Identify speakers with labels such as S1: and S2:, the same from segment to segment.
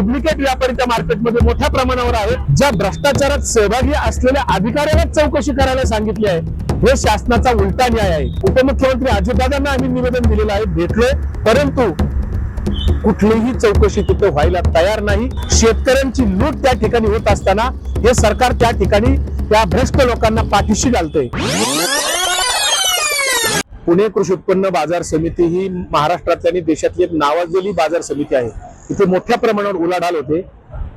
S1: Duplicate व्यापारी त्या मार्केटमध्ये मोठ्या प्रमाणावर आहेत ज्या भ्रष्टाचारात सहभागी असलेल्या अधिकाऱ्यांनाच चौकशी करायला सांगितली आहे. हे शासनाचा उलटा न्याय आहे. उपमुख्यमंत्री अजितदादांना आम्ही निवेदन दिलेलं आहे भेटले परंतु कुठलीही चौकशी तिथे व्हायला तयार नाही. शेतकऱ्यांची लूट त्या ठिकाणी होत असताना हे सरकार त्या ठिकाणी त्या भ्रष्ट लोकांना पाठीशी घालतंय. पुणे कृषी उत्पन्न बाजार समिती ही महाराष्ट्रातली आणि देशातली एक नावाजलेली बाजार समिती आहे. इथे मोठ्या प्रमाणावर उलाढाल होते.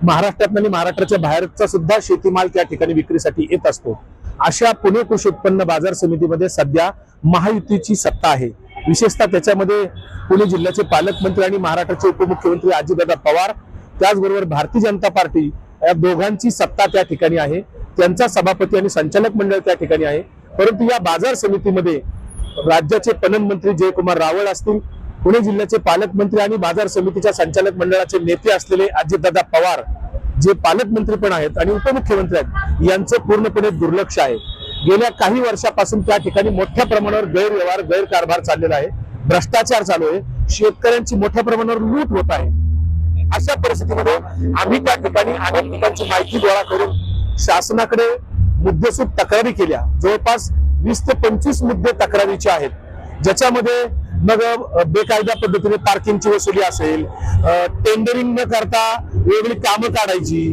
S1: महाराष्ट्रात आणि महाराष्ट्राच्या बाहेरचा सुद्धा शेतीमाल त्या ठिकाणी विक्रीसाठी येत असतो. अशा पुणे कृषी उत्पन्न बाजार समितीमध्ये सध्या महायुतीची सत्ता आहे. विशेषतः त्याच्यामध्ये पुणे जिल्ह्याचे पालकमंत्री आणि महाराष्ट्राचे उपमुख्यमंत्री अजितदादा पवार त्याचबरोबर भारतीय जनता पार्टी या दोघांची सत्ता त्या ठिकाणी आहे. त्यांचा सभापती आणि संचालक मंडळ त्या ठिकाणी आहे. परंतु या बाजार समितीमध्ये राज्याचे पणन मंत्री जयकुमार रावळ असतील पुणे जिल्ह्याचे पालकमंत्री आणि बाजार समितीच्या संचालक मंडळाचे नेते असलेले अजितदादा पवार जे पालकमंत्री पण आहेत आणि उपमुख्यमंत्री आहेत यांचं पूर्णपणे दुर्लक्ष आहे. गेल्या काही वर्षापासून त्या ठिकाणी मोठ्या प्रमाणावर गैरव्यवहार गैरकारभार चाललेला आहे. भ्रष्टाचार चालू आहे. शेतकऱ्यांची मोठ्या प्रमाणावर लूट होत आहे. अशा परिस्थितीमध्ये आम्ही त्या ठिकाणी अनेक ठिकाणची माहिती गोळा करून शासनाकडे मुद्देसूद तक्रारी केल्या. जवळपास वीस ते पंचवीस मुद्दे तक्रारीचे आहेत. ज्याच्यामध्ये मग बेकायदा पद्धतीने पार्किंगची वसुली असेल टेंडरिंग न करता वेगळी कामं काढायची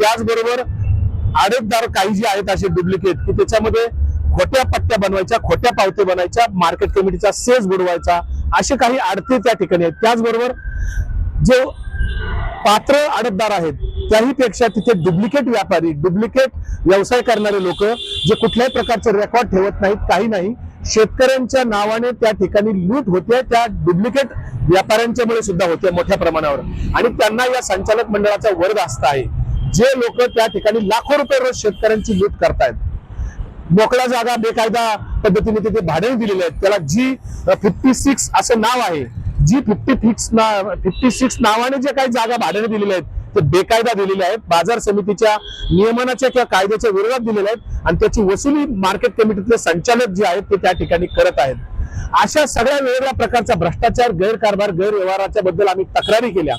S1: त्याचबरोबर आडतदार काही जे आहेत असे डुप्लिकेट की त्याच्यामध्ये खोट्या पट्ट्या बनवायच्या खोट्या पावत्या बनायच्या मार्केट कमिटीचा सेज बुडवायचा असे काही आडते त्या ठिकाणी आहेत. त्याचबरोबर जे पात्र आडतदार आहेत त्याही पेक्षा तिथे डुप्लिकेट व्यापारी डुप्लिकेट व्यवसाय करणारे लोक जे कुठल्याही प्रकारचे रेकॉर्ड ठेवत नाहीत काही नाही शेतकऱ्यांच्या नावाने त्या ठिकाणी लूट होते त्या डुप्लिकेट व्यापाऱ्यांच्यामुळे सुद्धा होते मोठ्या प्रमाणावर. आणि त्यांना या संचालक मंडळाचा वर्ग असता आहे. जे लोक त्या ठिकाणी लाखो रुपये रोज शेतकऱ्यांची लूट करतायत. मोकळ्या जागा बेकायदा पद्धतीने तिथे भाडे दिलेले आहेत. त्याला जी फिफ्टी सिक्स असं नाव आहे. जी फिफ्टी फिक्स फिफ्टी सिक्स नावाने जे काही जागा भाड्याने दिलेल्या आहेत ते बेकायदा दिलेले आहेत. बाजार समितीच्या नियमनाच्या किंवा कायद्याच्या विरोधात दिलेल्या आहेत. आणि त्याची वसुली मार्केट कमिटीतले संचालक जे आहेत ते त्या ठिकाणी करत आहेत. अशा सगळ्या वेगवेगळ्या प्रकारचा भ्रष्टाचार गैरकारभार गैरव्यवहाराच्या बद्दल आम्ही तक्रारी केल्या.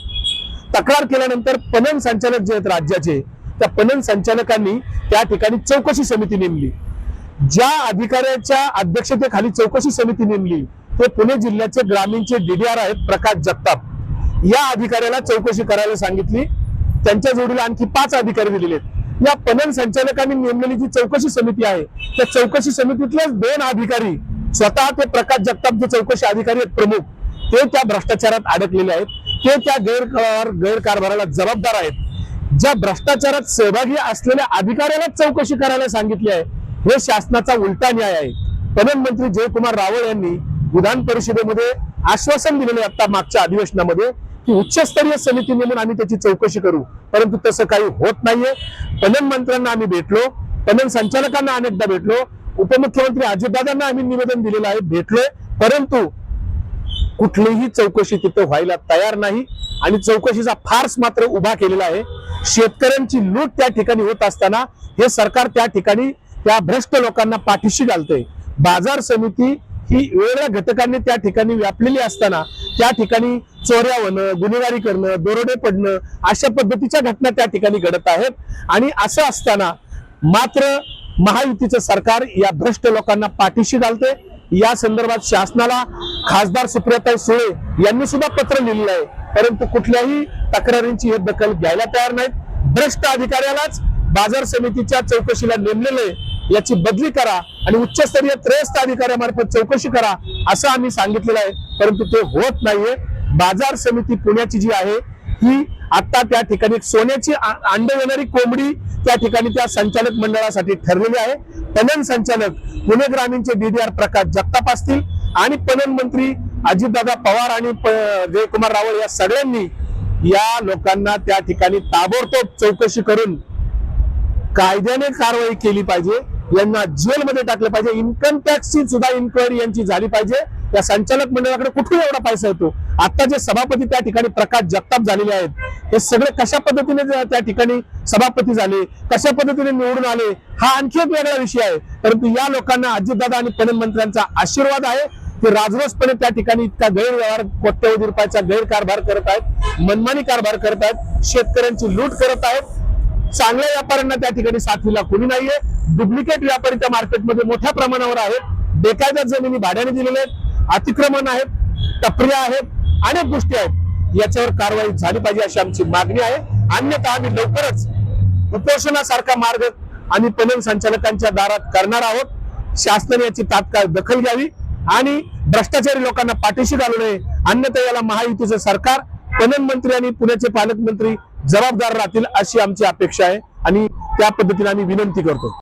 S1: तक्रार केल्यानंतर पणन संचालक जे आहेत राज्याचे त्या पणन संचालकांनी त्या ठिकाणी चौकशी समिती नेमली. ज्या अधिकाऱ्याच्या अध्यक्षतेखाली चौकशी समिती नेमली ते पुणे जिल्ह्याचे ग्रामीणचे डीडीआर आहेत प्रकाश जगताप. या अधिकाऱ्याला चौकशी करायला सांगितली. त्यांच्या जोडीला आणखी पाच अधिकारी दिलेले आहेत. या पणन संचालकांनी नेमलेली जी चौकशी समिती आहे त्या चौकशी समितीतलेच दोन अधिकारी स्वतः ते प्रकाश जगताप जे चौकशी अधिकारी आहेत प्रमुख. ते त्या भ्रष्टाचारात अडकलेले आहेत. ते त्या गैरकार गैरकारभाराला जबाबदार आहेत. ज्या भ्रष्टाचारात सहभागी असलेल्या अधिकाऱ्याला चौकशी करायला सांगितली आहे हे शासनाचा उलटा न्याय आहे. पणन मंत्री जयकुमार रावळ यांनी विधान परिषदेमध्ये आश्वासन दिलेले आता मागच्या अधिवेशनामध्ये की उच्चस्तरीय समिती नेमून आम्ही त्याची चौकशी करू. परंतु तसं काही होत नाहीये. पणन मंत्र्यांना आम्ही भेटलो. पणन संचालकांना अनेकदा भेटलो. उपमुख्यमंत्री अजितदादांना आम्ही निवेदन दिलेलं आहे भेटलोय. परंतु कुठलीही चौकशी तिथं व्हायला तयार नाही. आणि चौकशीचा फार्स मात्र उभा केलेला आहे. शेतकऱ्यांची लूट त्या ठिकाणी होत असताना हे सरकार त्या ठिकाणी त्या भ्रष्ट लोकांना पाठीशी घालतंय. बाजार समिती ही वेगवेगळ्या घटकांनी त्या ठिकाणी व्यापलेली असताना त्या ठिकाणी चोऱ्या होणं गुन्हेगारी करणं दरोडे पडणं अशा पद्धतीच्या घटना त्या ठिकाणी घडत आहेत. आणि असं असताना मात्र महायुतीचं सरकार या भ्रष्ट लोकांना पाठीशी घालते. या संदर्भात शासनाला खासदार सुप्रियाताई सुळे यांनी सुद्धा पत्र लिहिलेलं आहे. परंतु कुठल्याही तक्रारींची हे दखल घ्यायला तयार नाहीत. भ्रष्ट अधिकाऱ्यालाच बाजार समितीच्या चौकशीला नेमलेलं आहे. याची बदली करा आणि उच्चस्तरीय त्रयस्थ अधिकाऱ्यामार्फत चौकशी करा असं आम्ही सांगितलेलं आहे. परंतु ते होत नाहीये. बाजार समिती पुण्याची जी आहे ही आता त्या ठिकाणी सोन्याची आ- अंडे येणारी कोंबडी त्या ठिकाणी त्या संचालक मंडळासाठी ठरलेली आहे. पणन संचालक पुणे ग्रामीणचे डीडीआर प्रकाश जगताप असतील आणि पणन मंत्री अजितदादा पवार आणि जयकुमार रावळ या सगळ्यांनी या लोकांना त्या ठिकाणी ताबडतोब चौकशी करून कायद्याने कारवाई केली पाहिजे. यांना जेलमध्ये टाकलं पाहिजे. इन्कम टॅक्सची सुद्धा इन्क्वायरी यांची झाली पाहिजे. या संचालक मंडळाकडे कुठून एवढा पैसा येतो? आता जे सभापती त्या ठिकाणी प्रकाश जगताप झालेले आहेत हे सगळे कशा पद्धतीने त्या ठिकाणी सभापती झाले? कशा पद्धतीने निवडून आले? हा आणखी एक वेगळा विषय आहे. परंतु या लोकांना अजितदादा आणि पणन मंत्र्यांचा आशीर्वाद आहे. ते राजरोसपणे त्या ठिकाणी इतका गैरव्यवहार कोट्यवधी रुपयाचा गैरकारभार करत आहेत मनमानी कारभार करत आहेत शेतकऱ्यांची लूट करत आहेत. चांगल्या व्यापाऱ्यांना त्या ठिकाणी साथीला कोणी नाहीये. डुप्लिकेट व्यापारी त्या मार्केटमध्ये मोठ्या प्रमाणावर आहेत. बेकायदा जमिनी भाड्याने दिलेल्या आहेत. अतिक्रमण आहेत. टपऱ्या आहेत. अनेक गोष्टी आहेत. याच्यावर कारवाई झाली पाहिजे अशी आमची मागणी आहे. अन्यथा आम्ही लवकरच उपोषणासारखा मार्ग आणि पणन संचालकांच्या दारात करणार आहोत. शासनाने याची तात्काळ दखल घ्यावी आणि भ्रष्टाचारी लोकांना पाठीशी घालू नये. अन्यथा याला महायुतीचं सरकार पणन मंत्री आणि पुण्याचे पालकमंत्री जबाबदार राहतील अशी आमची अपेक्षा आहे. आणि त्या पद्धतीने आम्ही विनंती करतो.